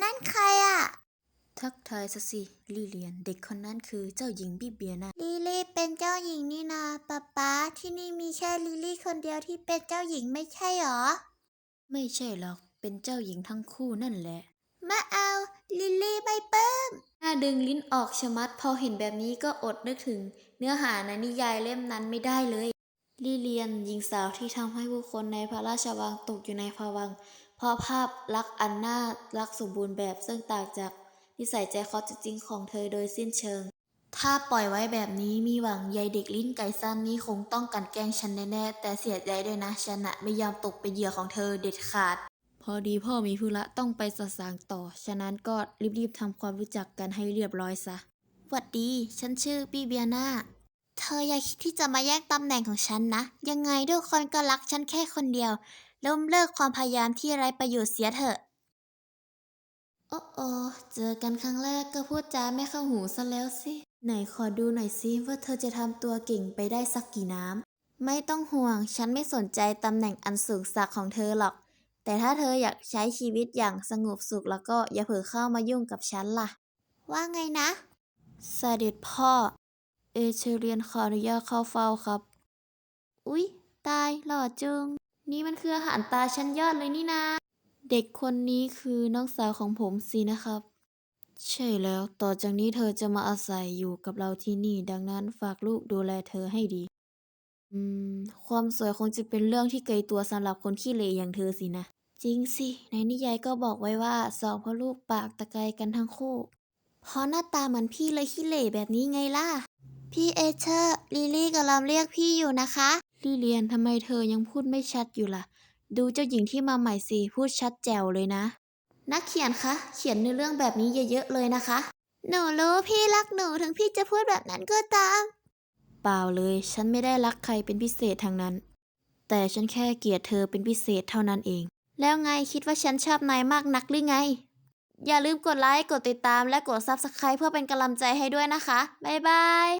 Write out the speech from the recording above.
นั่นใครอะทักทายซะสิลิเลียน เด็กคนนั้นคือเจ้าหญิงบิเบียนาลิลี่เป็นเจ้าหญิงนี่นาป๊าป๊าที่นี่มีแค่ลิลี่คนเดียวที่เป็นเจ้าหญิงไม่ใช่หรอ ไม่ใช่หรอก เป็นเจ้าหญิงทั้งคู่นั่นแหละ มาเอา ลิลี่ไม่เปิ้มหน้าดึงลิ้นออกชะมัดพอเห็นแบบนี้ก็อดนึกถึง เนื้อหาในนิยายเล่มนั้นไม่ได้เลย ลิเลียนหญิงสาวที่ทำให้ผู้คนในพระราชวังตกอยู่ในภวังค์ เพราะภาพลักษณ์อันน่ารักสมบูรณ์แบบซึ่งต่างจากนิสัยใจคอจริงๆของเธอโดยสิ้นเชิง ถ้าปล่อยไว้แบบนี้มีหวังยายเด็กลิ้นไก่สั้นนี้คงต้องกลันแกล้งฉันแน่ๆแต่เสียใจด้วยนะฉันนะไม่ยอมตกเป็นเหยื่อของเธอเด็ดขาด พอดีพ่อมีธุระต้องไปสสางต่อ ฉะนั้นก็รีบๆทำความรู้จักกันให้เรียบร้อยซะหวัดดี ฉันชื่อปีเบียนาเธออย่าคิดที่จะมาแย่งตำแหน่งของฉันนะ ยังไงทุกคนก็รักฉันแค่คนเดียว ล้มเลิกความพยายามที่ไร้ประโยชน์เสียเถอะ โอ้โอเจอกันครั้งแรกก็พูดจาไม่เข้าหูซะแล้วสิ ไหนขอดูหน่อยสิว่าเธอจะทำตัวเก่งไปได้สักกี่น้ำ ไม่ต้องห่วง ฉันไม่สนใจตำแหน่งอันสูงสักของเธอหรอก แต่ถ้าเธออยากใช้ชีวิตอย่างสงบสุขแล้วก็อย่าเผลอเข้ามายุ่งกับฉันล่ะ ว่าไงนะเสด็จพ่อ เอเชเรียนขออนุญาตเข้าเฝ้าครับ อุ๊ย ตายหล่อจึง นี่มันคืออาหารตาชั้นยอดเลยนี่นา เด็กคนนี้คือน้องสาวของผมสินะครับ ใช่แล้ว ต่อจากนี้เธอจะมาอาศัยอยู่กับเราที่นี่ ดังนั้นฝากลูกดูแลเธอให้ดี อืม ความสวยคงจะเป็นเรื่องที่ไกลตัวสำหรับคนขี้เหร่อย่างเธอสินะ จริงสิ ในนิยายก็บอกไว้ว่าสองพ่อลูกปากตะไกกันทั้งคู่ เพราะหน้าตาเหมือนพี่เลยขี้เหร่แบบนี้ไงล่ะ พี่เอเชอร์ ลิลี่กำลังเรียกพี่อยู่นะคะ ลี่เลียนทำไมเธอยังพูดไม่ชัดอยู่ล่ะ ดูเจ้าหญิงที่มาใหม่สิพูดชัดแจ๋วเลยนะ นักเขียนคะ เขียนในเรื่องแบบนี้เยอะๆเลยนะคะ หนูรู้พี่รักหนูถึงพี่จะพูดแบบนั้นก็ตาม เปล่าเลย ฉันไม่ได้รักใครเป็นพิเศษทางนั้น แต่ฉันแค่เกลียดเธอเป็นพิเศษเท่านั้นเอง แล้วไงคิดว่าฉันชอบนายมากนักหรือไง อย่าลืมกดไลค์กดติดตามและกด Subscribe เพื่อเป็นกำลังใจให้ด้วยนะคะบ๊ายบาย